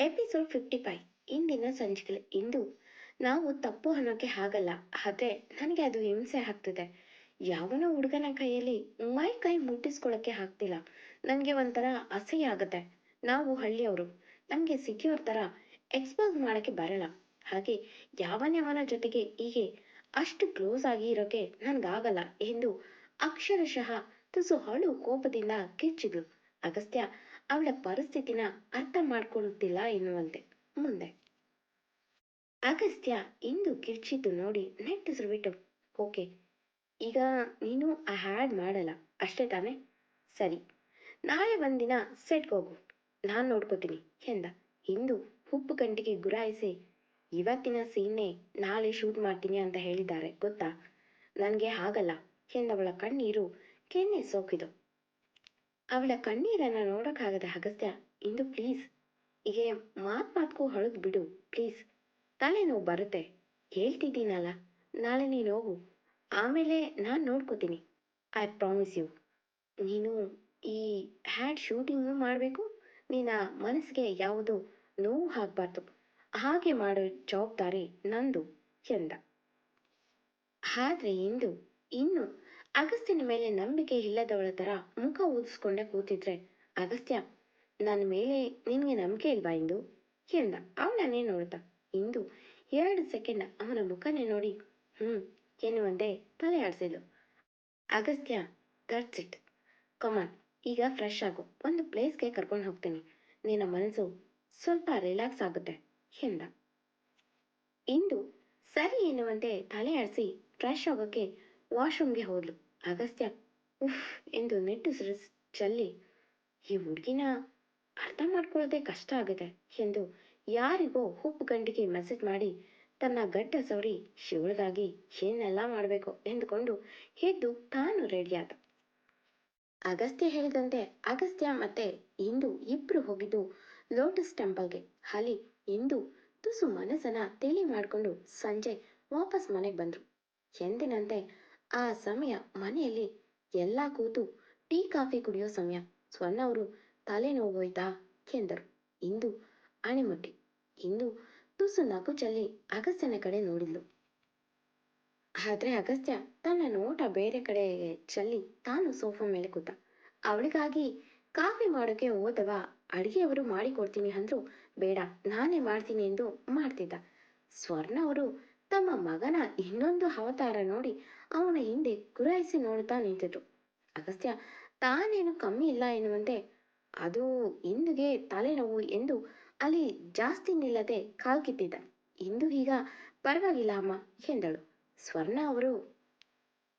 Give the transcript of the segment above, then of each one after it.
Episode fifty five ಇಂದಿನ ಸಂಚಿಕೆ ಇಂದು ನಾವು ತಪ್ಪು ಅನ್ನೋಕೆ ಆಗಲ್ಲ ಆದ್ರೆ ನನಗೆ ಅದು ಹಿಂಸೆ ಆಗ್ತಿದೆ. ಯಾವನೋ ಹುಡುಗನ ಕೈಯಲ್ಲಿ ಮೈ ಕೈ ಮುಟ್ಟಿಸ್ಕೊಳ್ಳೋಕೆ ಆಗ್ತಿಲ್ಲ. ನನಗೆ ಒಂಥರ ಅಸಹ್ಯ ಆಗುತ್ತೆ. ನಾವು ಹಳ್ಳಿಯವರು, ನಮಗೆ ಸಿಕ್ಕಿಯವ್ರ ಥರ ಎಕ್ಸ್ಪೋಸ್ ಮಾಡೋಕ್ಕೆ ಬರಲ್ಲ. ಹಾಗೆ ಯಾವನ್ಯಾವನ ಜೊತೆಗೆ ಹೀಗೆ ಅಷ್ಟು ಕ್ಲೋಸ್ ಆಗಿ ಇರೋಕೆ ನನ್ಗಾಗಲ್ಲ ಎಂದು ಅಕ್ಷರಶಃ ತುಸು ಹಳು ಕೋಪದಿಂದ ಕಿರ್ಚಿದ್ಲು. ಅಗಸ್ತ್ಯ ಅವಳ ಪರಿಸ್ಥಿತಿನ ಅರ್ಥ ಮಾಡ್ಕೊಳ್ಳುತ್ತಿಲ್ಲ ಎನ್ನುವಂತೆ. ಮುಂದೆ. ಅಗಸ್ತ್ಯ ಇಂದು ಕಿರ್ಚಿದ್ದು ನೋಡಿ ನೆಟ್ಟಿಸ್ರು ಬಿಟ್ಟು, ಓಕೆ, ಈಗ ನೀನು ಆ ಹ್ಯಾಡ್ ಮಾಡಲ್ಲ, ಅಷ್ಟೇ ತಾನೇ? ಸರಿ, ನಾಳೆ ಒಂದಿನ ಸೆಟ್ಗೆ ಹೋಗು, ನಾನು ನೋಡ್ಕೋತೀನಿ, ಎಂದ. ಇಂದು ಉಪ್ಪು ಗಂಟಿಗೆ ಗುರಾಯಿಸಿ, ಇವತ್ತಿನ ಸೀನ್ನೇ ನಾಳೆ ಶೂಟ್ ಮಾಡ್ತೀನಿ ಅಂತ ಹೇಳಿದ್ದಾರೆ, ಗೊತ್ತಾ? ನನಗೆ ಆಗಲ್ಲ ಎಂದವಳ ಕಣ್ಣೀರು ಕೆನ್ನೆ ಸೋಕಿದು ಅವಳ ಕಣ್ಣೀರನ್ನ ನೋಡೋಕ್ಕಾಗದ ಅಗಸ್ತ್ಯ, ಇಂದು ಪ್ಲೀಸ್ ಹೀಗೆ ಮಾತ್ ಮಾತ್ಕೂ ಹೊಳದ್ ಬಿಡು ಪ್ಲೀಸ್ ತಲೆನೋವು ಬರುತ್ತೆ. ಹೇಳ್ತಿದ್ದೀನಲ್ಲ, ನಾಳೆ ನೀನು ಹೋಗು. ಆಮೇಲೆ ನಾನು ನೋಡ್ಕೋತೀನಿ. ಐ ಪ್ರಾಮಿಸ್ ಯು ನೀನು ಈ ಹ್ಯಾಡ್ ಶೂಟಿಂಗು ಮಾಡಬೇಕು ನಿನ್ನ ಮನಸ್ಸಿಗೆ ಯಾವುದು ನೋವು ಆಗಬಾರ್ದು. ಹಾಗೆ ಮಾಡೋ ಜವಾಬ್ದಾರಿ ನಂದು, ಎಂದ. ಆದರೆ ಇಂದು ಇನ್ನು ಅಗಸ್ತ್ಯನ ಮೇಲೆ ನಂಬಿಕೆ ಇಲ್ಲದವಳ ತರ ಮುಖ ಊದಿಸ್ಕೊಂಡೆ ಕೂತಿದ್ರೆ, ಅಗಸ್ತ್ಯ ನನ್ನ ಮೇಲೆ ನಿನಗೆ ನಂಬಿಕೆ ಇಲ್ವಾ ಇಂದು? ಎಂದ ಅವಳನ್ನೇ ನೋಡ್ದ. ಇಂದು ಎರಡು ಸೆಕೆಂಡ್ ಅವನ ಮುಖನೇ ನೋಡಿ, ಹ್ಮ್, ಎನ್ನುವಂತೆ ತಲೆ ಆಡಿಸಿದ್ಲು. Agastya that's it come on ಈಗ ಫ್ರೆಶ್ ಆಗು. ಒಂದು ಪ್ಲೇಸ್ಗೆ ಕರ್ಕೊಂಡು ಹೋಗ್ತೀನಿ. ನಿನ್ನ ಮನಸ್ಸು ಸ್ವಲ್ಪ ರಿಲ್ಯಾಕ್ಸ್ ಆಗುತ್ತೆ, ಎಂದ. ಇಂದು ಸರಿ ಎನ್ನುವಂತೆ ತಲೆ ಆಡಿಸಿ ಫ್ರೆಶ್ ಆಗೋಕೆ ವಾಶ್ರೂಮ್ಗೆ ಹೋದ್ಲು. ಅಗಸ್ತ್ಯ, ಉಫ್, ಎಂದು ನಿಟ್ಟುಸಿರು ಚಲ್ಲಿ, ಈ ಹುಡುಗಿನ ಅರ್ಥ ಮಾಡ್ಕೊಳ್ಳೋದೇ ಕಷ್ಟ ಆಗಿದೆ ಎಂದು ಯಾರಿಗೋ ಹುಬ್ಬು ಗಂಡಿಗೆ ಮೆಸೇಜ್ ಮಾಡಿ, ತನ್ನ ಗಡ್ಡ ಸವರಿ ಶಿವಳಿಗಾಗಿ ಏನೆಲ್ಲ ಮಾಡಬೇಕು ಎಂದುಕೊಂಡು ಎದ್ದು ತಾನು ರೆಡಿಯಾದ ಅಗಸ್ತ್ಯ ಹೇಳಿದಂತೆ ಅಗಸ್ತ್ಯ ಮತ್ತೆ ಇಂದು ಇಬ್ರು ಹೋಗಿದ್ದು ಲೋಟಸ್ ಟೆಂಪಲ್ಗೆ ಅಲ್ಲಿ ಇಂದು ತುಸು ಮನಸ್ಸನ್ನ ತಿಳಿ ಮಾಡಿಕೊಂಡು ಸಂಜೆ ವಾಪಸ್ ಮನೆಗೆ ಬಂದ್ರು. ಎಂದಿನಂತೆ ಆ ಸಮಯ ಮನೆಯಲ್ಲಿ ಎಲ್ಲ ಕೂತು ಟೀ ಕಾಫಿ ಕುಡಿಯೋ ಸಮಯ. ಸ್ವರ್ಣ ಅವರು ಹೋಯ್ತಾ ಎಂದರು. ಇಂದು ಅಣೆಮುಟ್ಟಿ. ಇಂದು ತುಸು ನಗು ಚೆಲ್ಲಿ ಅಗಸ್ತ್ಯನ ಕಡೆ ನೋಡಿದ್ಲು. ಆದ್ರೆ ಅಗಸ್ತ್ಯ ತನ್ನ ನೋಟ ಬೇರೆ ಕಡೆ ಚೆಲ್ಲಿ ತಾನು ಸೋಫಾ ಮೇಲೆ ಕೂತ. ಅವಳಿಗಾಗಿ ಕಾಫಿ ಮಾಡೋಕೆ ಹೋದವ ಅಡಿಗೆಯವರು ಮಾಡಿಕೊಡ್ತೀನಿ ಅಂದ್ರು ಬೇಡ, ನಾನೇ ಮಾಡ್ತೀನಿ ಎಂದು ಮಾಡ್ತಿದ್ದ. ಸ್ವರ್ಣ ಅವರು ತಮ್ಮ ಮಗನ ಇನ್ನೊಂದು ಅವತಾರ ನೋಡಿ ಅವನ ಹಿಂದೆ ಗುರಾಯಿಸಿ ನೋಡುತ್ತಾ ನಿಂತಿತು ಅಗಸ್ತ್ಯ, ತಾನೇನು ಕಮ್ಮಿ ಇಲ್ಲ ಎನ್ನುವಂತೆ. ಅದು ಇಂದುಗೆ ತಲೆನೋವು ಎಂದು ಅಲ್ಲಿ ಜಾಸ್ತಿ ನಿಲ್ಲದೆ ಕಾಲ್ಕಿತ್ತಿದ್ದ ಇಂದು ಈಗ ಪರವಾಗಿಲ್ಲ ಅಮ್ಮ ಎಂದಳು. ಸ್ವರ್ಣ ಅವರು,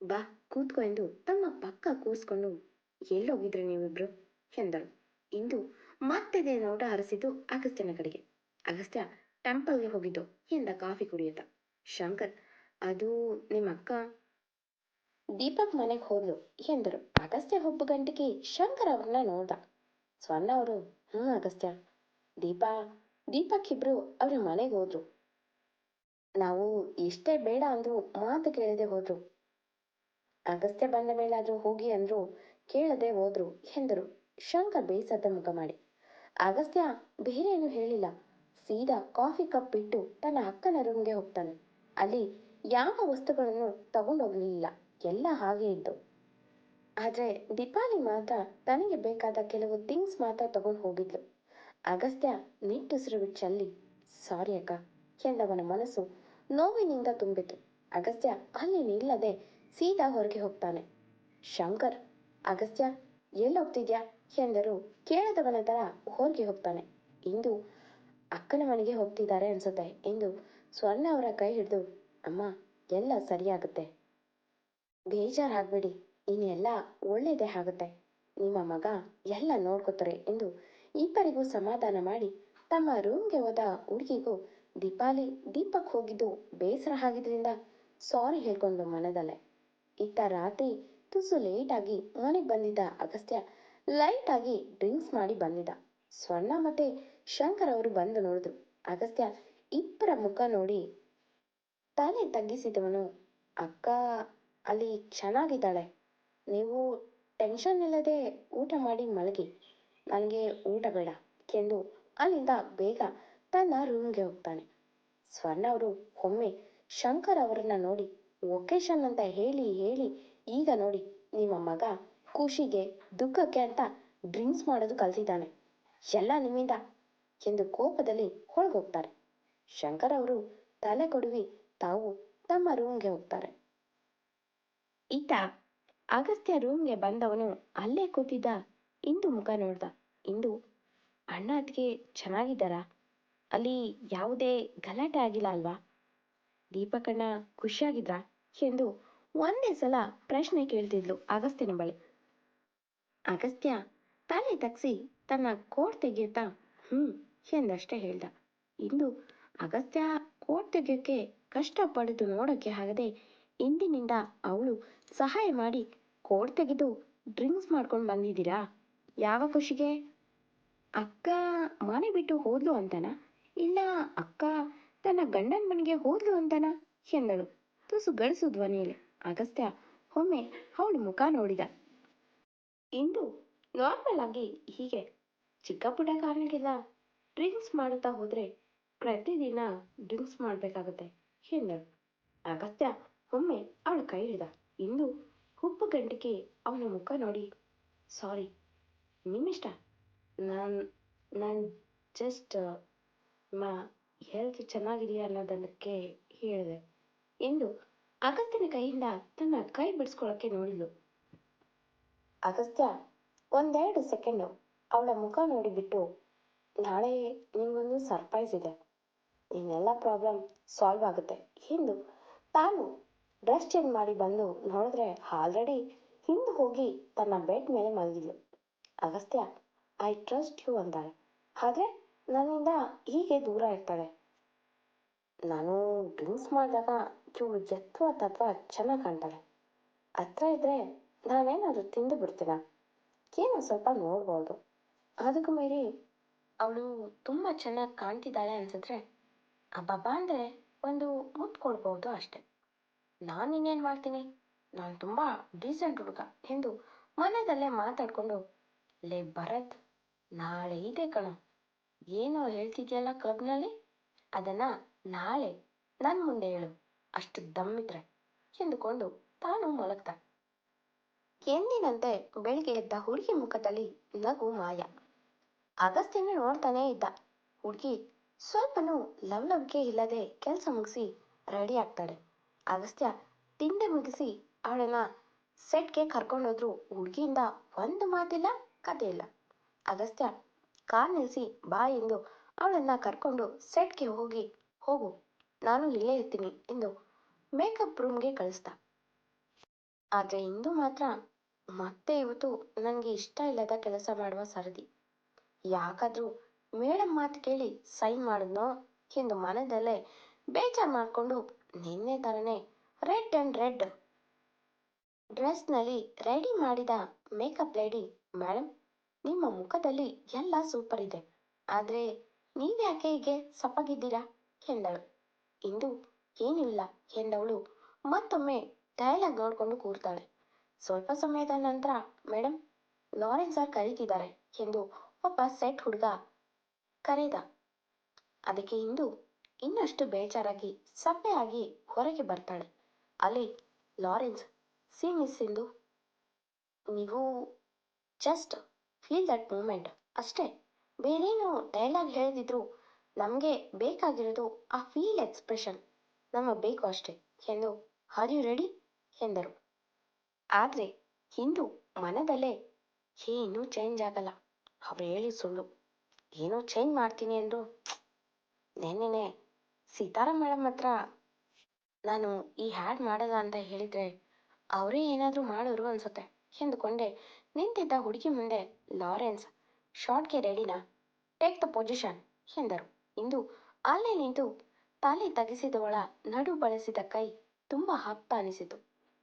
ಬಾ ಕೂತ್ಕೊ ಎಂದು ತಮ್ಮ ಪಕ್ಕ ಕೂಸ್ಕೊಂಡು ಎಲ್ಲೋಗಿದ್ರಿ ನೀವಿಬ್ರು ಎಂದಳು. ಇಂದು ಮತ್ತೆದೇ ನೋಟ ಹರಿಸಿದ್ದು ಅಗಸ್ತ್ಯನ ಕಡೆಗೆ. ಅಗಸ್ತ್ಯ ಟೆಂಪಲ್ಗೆ ಹೋಗಿದ್ದು ಎಂದ ಕಾಫಿ ಕುಡಿಯುತ್ತ. ಶಂಕರ್, ಅದು ನಿಮ್ಮ ಅಕ್ಕ ದೀಪಕ್ ಮನೆಗೆ ಹೋದ್ಲು. ಎಂದರು, ಅಗಸ್ತ್ಯ ಒಬ್ಬ ಗಂಟಿಗೆ ಶಂಕರ್ ಅವ್ರನ್ನ ನೋಡ್ದ. ಸ್ವರ್ಣ ಅವರು? ಹ್ಮ್, ಅಗಸ್ತ್ಯ. ದೀಪಾ, ದೀಪಕ್ ಇಬ್ರು ಅವ್ರ ಮನೆಗೆ ಹೋದ್ರು. ನಾವು ಎಷ್ಟೇ ಬೇಡ ಅಂದ್ರು ಮಾತು ಕೇಳದೆ ಹೋದ್ರು. ಅಗಸ್ತ್ಯ ಬಂದ ಮೇಲಾದ್ರೂ ಹೋಗಿ ಅಂದ್ರು ಕೇಳದೆ ಹೋದ್ರು, ಎಂದರು. ಶಂಕರ್ ಬೇಸದ ಮುಖ ಮಾಡಿ, ಅಗಸ್ತ್ಯ ಬೇರೆ ಏನು ಹೇಳಿಲ್ಲ. ಸೀದಾ ಕಾಫಿ ಕಪ್ ಬಿಟ್ಟು ತನ್ನ ಅಕ್ಕನ ರೂಮ್ಗೆ ಹೋಗ್ತಾನೆ. ಅಲ್ಲಿ ಯಾವ ವಸ್ತುಗಳನ್ನು ತಗೊಂಡೋಗ್ಲಿಲ್ಲ. ಎಲ್ಲ ಹಾಗೆ ಇದ್ದು ಆದ್ರೆ ದೀಪಾಲಿ ಮಾತ್ರ ತನಗೆ ಬೇಕಾದ ಕೆಲವು ಥಿಂಗ್ಸ್ ಮಾತ್ರ ತಗೊಂಡು ಹೋಗಿದ್ಲು. ಅಗಸ್ತ್ಯ ನಿಟ್ಟುಸಿರು ಚಲ್ಲಿ ಸಾರಿ ಅಕ್ಕ ಎಂದವನ ಮನಸ್ಸು ನೋವಿನಿಂದ ತುಂಬಿತು ಅಗಸ್ತ್ಯ ಅಲ್ಲಿ ನಿಲ್ಲದೆ ಸೀದಾ ಹೊರಗೆ ಹೋಗ್ತಾನೆ. ಶಂಕರ್, ಅಗಸ್ತ್ಯ, ಎಲ್ಲೋಗ್ತಿದ್ಯಾ? ಎಂದರು. ಕೇಳದವನ ತರ ಹೊರಗೆ ಹೋಗ್ತಾನೆ. ಇಂದು ಅಕ್ಕನ ಮನೆಗೆ ಹೋಗ್ತಿದ್ದಾರೆ ಅನ್ಸುತ್ತೆ ಎಂದು ಸ್ವರ್ಣ ಅವರ ಕೈ ಹಿಡಿದು, ಅಮ್ಮ, ಎಲ್ಲ ಸರಿಯಾಗುತ್ತೆ. ಬೇಜಾರಾಗಬೇಡಿ ಇನ್ನೆಲ್ಲ ಒಳ್ಳೇದೇ ಆಗುತ್ತೆ. ನಿಮ್ಮ ಮಗ ಎಲ್ಲ ನೋಡ್ಕೋತಾರೆ ಎಂದು ಇಬ್ಬರಿಗೂ ಸಮಾಧಾನ ಮಾಡಿ ತಮ್ಮ ರೂಮ್ಗೆ ಹೋದ ಹುಡುಗಿಗೂ ದೀಪಾಲಿ ದೀಪಕ್ ಹೋಗಿದ್ದು ಬೇಸರ ಆಗಿದ್ರಿಂದ ಸಾರಿ ಹೇಳ್ಕೊಂಡು ಮನದಲ್ಲೇ. ಇತ್ತ ರಾತ್ರಿ ತುಸು ಲೇಟಾಗಿ ಮನೆಗೆ ಬಂದಿದ್ದ ಅಗಸ್ತ್ಯ ಲೈಟಾಗಿ ಡ್ರಿಂಕ್ಸ್ ಮಾಡಿ ಬಂದಿದ್ದ. ಸ್ವರ್ಣ ಮತ್ತೆ ಶಂಕರ್ ಅವರು ಬಂದು ನೋಡಿದ್ರು. ಅಗಸ್ತ್ಯ ಇಬ್ಬರ ಮುಖ ನೋಡಿ ತಲೆ ತಗ್ಗಿಸಿದವನು, ಅಕ್ಕ, ಅಲ್ಲಿ ಚೆನ್ನಾಗಿದ್ದಾಳೆ ನೀವು ಟೆನ್ಷನ್ ಇಲ್ಲದೆ ಊಟ ಮಾಡಿ ಮಲಗಿ. ನನಗೆ ಊಟ ಬೇಡ ಎಂದು ಅಲ್ಲಿಂದ ಬೇಗ ತನ್ನ ರೂಮ್ಗೆ ಹೋಗ್ತಾನೆ. ಸ್ವರ್ಣ ಅವರು ಒಮ್ಮೆ ಶಂಕರ್ ಅವರನ್ನ ನೋಡಿ ಒಕೇಶನ್ ಅಂತ ಹೇಳಿ ಹೇಳಿ. ಈಗ ನೋಡಿ, ನಿಮ್ಮ ಮಗ ಖುಷಿಗೆ, ದುಃಖಕ್ಕೆ ಅಂತ ಡ್ರಿಂಕ್ಸ್ ಮಾಡೋದು ಕಲ್ತಿದ್ದಾನೆ ಎಲ್ಲ ನಿಮ್ಮಿಂದ ಎಂದು ಕೋಪದಲ್ಲಿ ಹೊರಗೋಗ್ತಾರೆ ಶಂಕರ್ ಅವರು ತಲೆ ಕೊಡುವಿ, ತಾವು ತಮ್ಮ ರೂಮ್ಗೆ ಹೋಗ್ತಾರೆ. ಈತ ಅಗಸ್ತ್ಯ ರೂಮ್ಗೆ ಬಂದವನು ಅಲ್ಲೇ ಕೂತಿದ್ದ, ಇಂದು ಮುಖ ನೋಡ್ದ. ಇಂದು ಅಣ್ಣ ಅತ್ತಿಗೆ ಚೆನ್ನಾಗಿದ್ದಾರಾ? ಅಲ್ಲಿ ಯಾವುದೇ ಗಲಾಟೆ ಆಗಿಲ್ಲ ಅಲ್ವಾ? ದೀಪಕಣ್ಣ ಖುಷಿಯಾಗಿದ್ರಾ? ಎಂದು ಒಂದೇ ಸಲ ಪ್ರಶ್ನೆ ಕೇಳ್ತಿದ್ಲು ಅಗಸ್ತ್ಯನ ಬಳಿ. ಅಗಸ್ತ್ಯ ತಲೆ ತಗ್ಸಿ ತನ್ನ ಕೋಟ್ ತೆಗೆಯುತ್ತಾ ಹ್ಮ್ ಎಂದಷ್ಟೇ ಹೇಳ್ದ. ಇಂದು ಅಗಸ್ತ್ಯ ಕೋಟ್ ತೆಗೆಯೋಕೆ ಕಷ್ಟಪಡಿದು ನೋಡೋಕೆ ಆಗದೆ ಇಂದಿನಿಂದ ಅವಳು ಸಹಾಯ ಮಾಡಿ ಕೋಟ್ ತೆಗೆದು ಡ್ರಿಂಕ್ಸ್ ಮಾಡ್ಕೊಂಡು ಬಂದಿದ್ದೀರಾ? ಯಾವ ಖುಷಿಗೆ? ಅಕ್ಕ ಮನೆ ಬಿಟ್ಟು ಹೋದ್ಲು ಅಂತನ? ಇಲ್ಲ ಅಕ್ಕ ತನ್ನ ಗಂಡನ ಮನೆಗೆ ಹೋದ್ಲು ಅಂತನ? ಎಂದಳು. ತುಸು ಗಳಿಸು ಧ್ವನಿಯಲ್ಲಿ ಅಗಸ್ತ್ಯ ಒಮ್ಮೆ ಅವಳ ಮುಖ ನೋಡಿದ. ಇಂದು ನಾರ್ಮಲ್ ಆಗಿ ಹೀಗೆ ಚಿಕ್ಕ ಪುಟ್ಟ ಕಾರಣಕ್ಕೆಲ್ಲ ಡ್ರಿಂಕ್ಸ್ ಮಾಡುತ್ತಾ ಹೋದ್ರೆ ಪ್ರತಿದಿನ ಡ್ರಿಂಕ್ಸ್ ಮಾಡಬೇಕಾಗುತ್ತೆ. ಎಂದಳು ಅಗತ್ಯ, ಒಮ್ಮೆ ಅವಳು ಕೈ ಹಿಡಿದ. ಇಂದು ಉಪ್ಪು ಗಂಟಿಗೆ ಅವನ ಮುಖ ನೋಡಿ. ಸಾರಿ, ನಿಮ್ಮಿಷ್ಟ? ನಾನು ನಾನು ಜಸ್ಟ್ ಮಾ ಹೆಲ್ತ್ ಚೆನ್ನಾಗಿದೆಯಾ ಅನ್ನೋದಕ್ಕೆ ಹೇಳಿದೆ ಎಂದು ಅಗಸ್ತ್ಯನ ಕೈಯಿಂದ ತನ್ನ ಕೈ ಬಿಡಿಸ್ಕೊಳಕ್ಕೆ ನೋಡಿದ್ಲು. ಅಗಸ್ತ್ಯ ಒಂದೆರಡು ಸೆಕೆಂಡು ಅವಳ ಮುಖ ನೋಡಿಬಿಟ್ಟು ನಾಳೆ ನಿಮಗೊಂದು ಸರ್ಪ್ರೈಸ್ ಇದೆ. ನಿನ್ನೆಲ್ಲ ಪ್ರಾಬ್ಲಮ್ ಸಾಲ್ವ್ ಆಗುತ್ತೆ. ಎಂದು ತಾನು ಡ್ರೆಸ್ ಚೇಂಜ್ ಮಾಡಿ ಬಂದು ನೋಡಿದ್ರೆ ಆಲ್ರೆಡಿ ಹಿಂದೆ ಹೋಗಿ ತನ್ನ ಬೆಡ್ ಮೇಲೆ ಮಲಗಿದ್ಲು. ಅಗಸ್ತ್ಯ ಐ ಟ್ರಸ್ಟ್ ಯು ಅಂತಾಳೆ ಆದರೆ ನನ್ನಿಂದ ಹೀಗೆ ದೂರ ಇರ್ತಾಳೆ. ನಾನು ಡ್ರಿಂಕ್ಸ್ ಮಾಡಿದಾಗ ಇವಳು ಎತ್ತುವ ತತ್ವ ಚೆನ್ನಾಗಿ ಕಾಣ್ತಾಳೆ. ಹತ್ರ ಇದ್ರೆ ನಾನೇನಾದರೂ ತಿಂದು ಬಿಡ್ತೀನ? ಏನು ಸ್ವಲ್ಪ ನೋಡ್ಬೋದು. ಅದಕ್ಕೂ ಮೀರಿ ಅವಳು ತುಂಬ ಚೆನ್ನಾಗಿ ಕಾಣ್ತಿದ್ದಾಳೆ ಅನ್ಸಿದ್ರೆ ಅಬ್ಬಬ್ಬ ಅಂದರೆ ಒಂದು ಮುತ್ತು ಅಷ್ಟೆ. ನಾನು ಇನ್ನೇನು ಮಾಡ್ತೀನಿ? ನಾನು ತುಂಬ ಡೀಸೆಂಟ್ ಹುಡುಗ ಎಂದು ಮನದಲ್ಲೇ ಮಾತಾಡ್ಕೊಂಡು, ಲೇ ಭರತ್, ನಾಳೆ ಇದೆ ಕಣ. ಏನೋ ಹೇಳ್ತಿದ್ಯಲ್ಲ ಕ್ಲಬ್ನಲ್ಲಿ? ಅದನ್ನ ನಾಳೆ ನನ್ನ ಮುಂದೆ ಹೇಳು. ಅಷ್ಟು ದಮ್ಮಿದ್ರೆ ಎಂದುಕೊಂಡು ತಾನು ಮಲಗ್ತ. ಎಂದಿನಂತೆ ಬೆಳಿಗ್ಗೆ ಎದ್ದ ಹುಡುಗಿ ಮುಖದಲ್ಲಿ ನಗು ಮಾಯ. ಅಗಸ್ತ್ಯನ ನೋಡ್ತಾನೇ ಇದ್ದ. ಹುಡುಗಿ ಸ್ವಲ್ಪನೂ ಲವಲವಿಕೆ ಇಲ್ಲದೆ ಕೆಲಸ ಮುಗಿಸಿ ರೆಡಿ ಆಗ್ತಾಳೆ. ಅಗಸ್ತ್ಯ ತಿಂಡಿ ಮುಗಿಸಿ ಅವಳನ್ನ ಸೆಟ್ಗೆ ಕರ್ಕೊಂಡೋದ್ರು ಹುಡುಗಿಯಿಂದ ಒಂದು ಮಾತಿಲ್ಲ, ಕತೆ ಇಲ್ಲ. ಅಗಸ್ತ್ಯ ಕಾರ್ ನಿಲ್ಲಿಸಿ ಬಾ ಎಂದು ಅವಳನ್ನ ಕರ್ಕೊಂಡು ಸೆಟ್ಗೆ ಹೋಗಿ, ಹೋಗು, ನಾನು ಇಲ್ಲೇ ಇರ್ತೀನಿ ಎಂದು ಮೇಕಪ್ ರೂಮ್ಗೆ ಕಳಿಸ್ದ. ಆದರೆ ಇಂದು ಮಾತ್ರ ಮತ್ತೆ ಇವತ್ತು ನನಗೆ ಇಷ್ಟ ಇಲ್ಲದ ಕೆಲಸ ಮಾಡುವ ಸರದಿ. ಯಾಕಾದ್ರೂ ಮೇಡಮ್ ಮಾತು ಕೇಳಿ ಸೈನ್ ಮಾಡಿದ್ನೋ ಎಂದು ಮನದಲ್ಲೇ ಬೇಜಾರು ಮಾಡಿಕೊಂಡು ನಿನ್ನೆ ಥರನೇ ರೆಡ್ ಆ್ಯಂಡ್ ರೆಡ್ ಡ್ರೆಸ್ನಲ್ಲಿ ರೆಡಿ ಮಾಡಿದ ಮೇಕಪ್ ಲೇಡಿ ಮೇಡಮ್ ನಿಮ್ಮ ಮುಖದಲ್ಲಿ ಎಲ್ಲ ಸೂಪರ್ ಇದೆ. ಆದರೆ ನೀವ್ಯಾಕೆ ಹೀಗೆ ಸಪ್ಪಗಿದ್ದೀರಾ? ಎಂದಳು. ಇಂದು ಏನಿಲ್ಲ ಎಂದವಳು. ಮತ್ತೊಮ್ಮೆ ಡೈಲಾಗ್ ನೋಡಿಕೊಂಡು ಕೂರ್ತಾಳೆ. ಸ್ವಲ್ಪ ಸಮಯದ ನಂತರ ಮೇಡಮ್ ಲಾರೆನ್ಸ್ ಸರ್ ಕರೀತಿದ್ದಾರೆ ಎಂದು ಒಬ್ಬ ಸೆಟ್ ಹುಡುಗ ಕರೆದ. ಅದಕ್ಕೆ ಇಂದು ಇನ್ನಷ್ಟು ಬೇಜಾರಾಗಿ ಸಪ್ಪೆಯಾಗಿ ಹೊರಗೆ ಬರ್ತಾಳೆ. ಅಲ್ಲಿ ಲಾರೆನ್ಸ್ ಸಿ ಮಿಸ್ ಇಂದು, ನೀವು ಜಸ್ಟ್ ಫೀಲ್ ದಟ್ ಮೂಮೆಂಟ್ ಅಷ್ಟೇ, ಬೇರೇನು ಡೈಲಾಗ್ ಹೇಳಿದಿದ್ರು ನಮಗೆ ಬೇಕಾಗಿರೋದು ಆ ಫೀಲ್ ಎಕ್ಸ್ಪ್ರೆಷನ್ ನಮಗೆ ಬೇಕು ಅಷ್ಟೇ ಎಂದು ಆರ್ ಯು ರೆಡಿ ಎಂದರು. ಆದರೆ ಇಂದು ಮನದಲ್ಲೇ ಏನೂ ಚೇಂಜ್ ಆಗಲ್ಲ. ಅವ್ರು ಹೇಳಿ ಸುಳ್ಳು. ಏನೋ ಚೇಂಜ್ ಮಾಡ್ತೀನಿ ಅಂದರು ನೆನ್ನೆನೆ ಸೀತಾರಾಮ್ ಮೇಡಮ್ ಹತ್ರ ನಾನು ಈ ಹ್ಯಾಡ್ ಮಾಡಲ್ಲ ಅಂತ ಹೇಳಿದರೆ ಅವರೇ ಏನಾದರೂ ಮಾಡೋರು ಅನ್ಸುತ್ತೆ. ಎಂದುಕೊಂಡೆ, ನಿಂತಿದ್ದ ಹುಡುಗಿ ಮುಂದೆ, ಲಾರೆನ್ಸ್ ಶಾರ್ಟ್ಗೆ ರೆಡಿನಾ ಟೇಕ್ ದ ಪೊಸಿಷನ್ ಎಂದರು. ಇಂದು ಅಲ್ಲೇ ನಿಂತು ತಲೆ ತಗ್ಗಿಸಿದವಳ ನಡು ಬಳಸಿದ ಕೈ ತುಂಬ ಹಪ್ತ ಅನಿಸಿತು.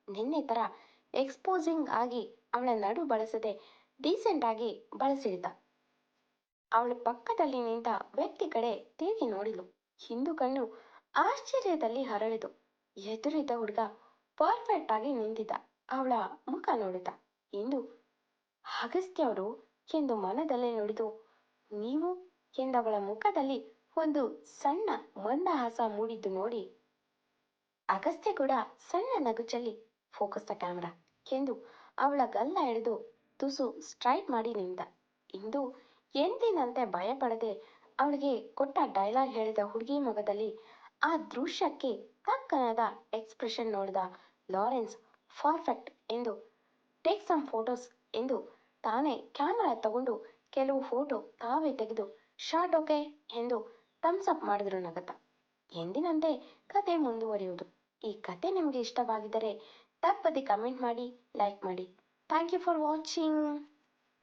ನಿನ್ನೆ ಥರ ಎಕ್ಸ್ಪೋಸಿಂಗ್ ಆಗಿ ಅವಳ ನಡು ಬಳಸದೆ ಡೀಸೆಂಟ್ ಆಗಿ ಬಳಸಿಳಿದ ಅವಳ ಪಕ್ಕದಲ್ಲಿ ನಿಂತ ವ್ಯಕ್ತಿ ಕಡೆ ತಿರುಗಿ ನೋಡಿದಳು. ಹಿಂದು ಕಣ್ಣು ಆಶ್ಚರ್ಯದಲ್ಲಿ ಹರಳಿದು ಎದುರಿದ್ದ ಹುಡುಗ ಪರ್ಫೆಕ್ಟ್ ಆಗಿ ನಿಂತಿದ್ದ. ಅವಳ ಮುಖ ನೋಡಿದ ಇಂದು ಅಗಸ್ತ್ಯವರು ಎಂದು ಮನದಲ್ಲೇ ನುಡಿದು, ನೀವು? ಎಂದವಳ ಮುಖದಲ್ಲಿ ಒಂದು ಸಣ್ಣ ಮಂದಹಾಸ ಮೂಡಿದ್ದು ನೋಡಿ. ಅಗಸ್ತ್ಯ ಕೂಡ ಸಣ್ಣ ನಗುಚಲ್ಲಿ ಫೋಕಸ್ ದ ಕ್ಯಾಮರಾ ಎಂದು ಅವಳ ಗಲ್ಲ ಹಿಡಿದು ತುಸು ಸ್ಟ್ರೈಟ್ ಮಾಡಿ ನಿಂತ. ಇಂದು ಎಂದಿನಂತೆ ಭಯಪಡದೆ ಅವಳಿಗೆ ಕೊಟ್ಟ ಡೈಲಾಗ್ ಹೇಳಿದ ಹುಡುಗಿ ಮೊಗದಲ್ಲಿ ಆ ದೃಶ್ಯಕ್ಕೆ ತಕ್ಕನಾದ ಎಕ್ಸ್ಪ್ರೆಷನ್ ನೋಡಿದ ಲಾರೆನ್ಸ್ ಪರ್ಫೆಕ್ಟ್ ಎಂದು ಟೇಕ್ ಸಮ್ ಫೋಟೋಸ್ ಎಂದು ತಾನೇ ಕ್ಯಾಮರಾ ತಗೊಂಡು ಕೆಲವು ಫೋಟೋ ತಾವೇ ತೆಗೆದು ಶಾರ್ಟ್ ಓಕೆ ಎಂದು ಥಮ್ಸ್ ಅಪ್ ಮಾಡಿದ್ರು ನಗತ. ಎಂದಿನಂತೆ ಕತೆ ಮುಂದುವರಿಯುವುದು. ಈ ಕತೆ ನಿಮಗೆ ಇಷ್ಟವಾಗಿದ್ದರೆ ತಪ್ಪದೆ ಕಮೆಂಟ್ ಮಾಡಿ ಲೈಕ್ ಮಾಡಿ. Thank you for watching